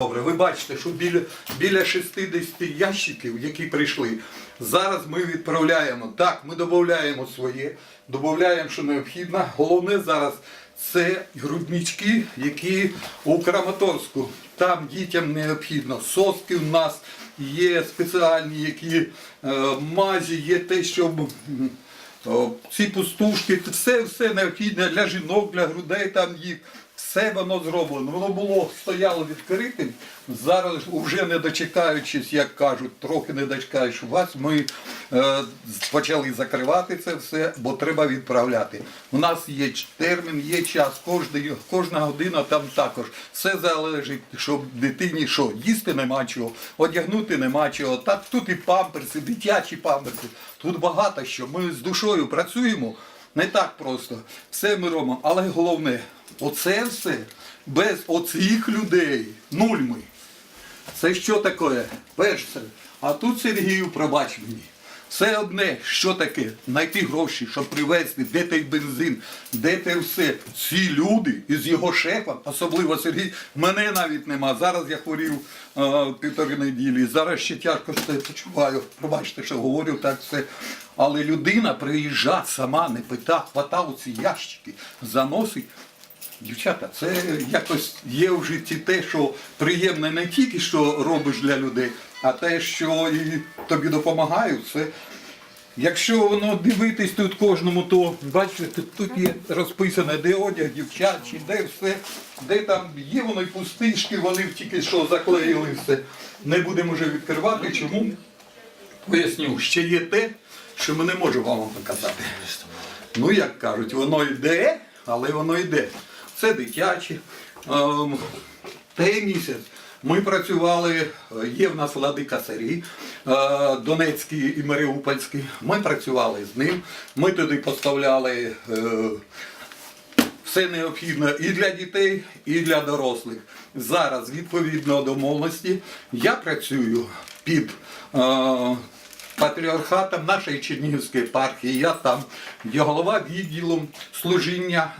Добре, ви бачите, що біля, біля 60 ящиків, які прийшли, зараз ми відправляємо. Так, ми додаємо своє, додаємо, що необхідно. Головне зараз це груднички, які у Краматорську. Там дітям необхідно. Соски в нас є спеціальні, які е, мазі, є те, щоб. м, Ці пустушки, все, все необхідне для жінок, для грудей там їх. Все воно зроблено. Воно було стояло відкритим. Зараз вже не дочекаючись, як кажуть, трохи не дочекаєш вас. Ми е, почали закривати це все, бо треба відправляти. У нас є термін, є час, кожна, кожна година там також. Все залежить, щоб дитині що, їсти нема чого, одягнути нема чого. Так тут і памперси, дитячі памперси. Тут багато що. Ми з душою працюємо. Не так просто. Все ми робимо. Але головне, оце все без оцих людей. Нуль ми. Це що таке? Перше. А тут Сергію, пробач мені. Все одне, що таке? Знайти гроші, щоб привезти, де той бензин, де те все. Ці люди із його шефом, особливо Сергій, мене навіть нема. Зараз я хворів е, півтори неділі. Зараз ще тяжко себе почуваю. Пробачте, що говорю так все. Але людина приїжджає сама, не пита, хватав ці ящики, заносить. Дівчата, це якось є в житті те, що приємне не тільки що робиш для людей, а те, що і тобі допомагають. Це Якщо воно дивитись тут кожному, то бачите, тут, є розписане, де одяг, дівчачий, де все, де там є воно й пустишки, вони тільки що заклеїли все. Не будемо вже відкривати. Чому? Поясню, ще є те, що ми не можемо вам показати. Ну, як кажуть, воно йде, але воно йде. Це дитячі. Ем, Той місяць ми працювали, е, є в нас владика Сергій, е, Донецький і Маріупольський. Ми працювали з ним. Ми туди поставляли е, все необхідне і для дітей, і для дорослих. Зараз, відповідно до домовленості, я працюю під патріархатом нашої Чернігівської епархії. Я там є голова відділу служіння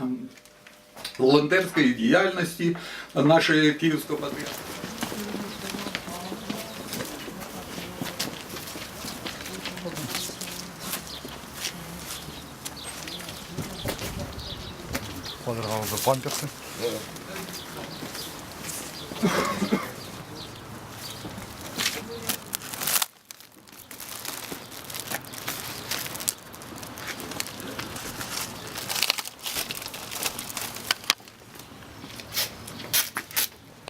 волонтерської діяльності нашої Київського патріархату. Одразу за памперси.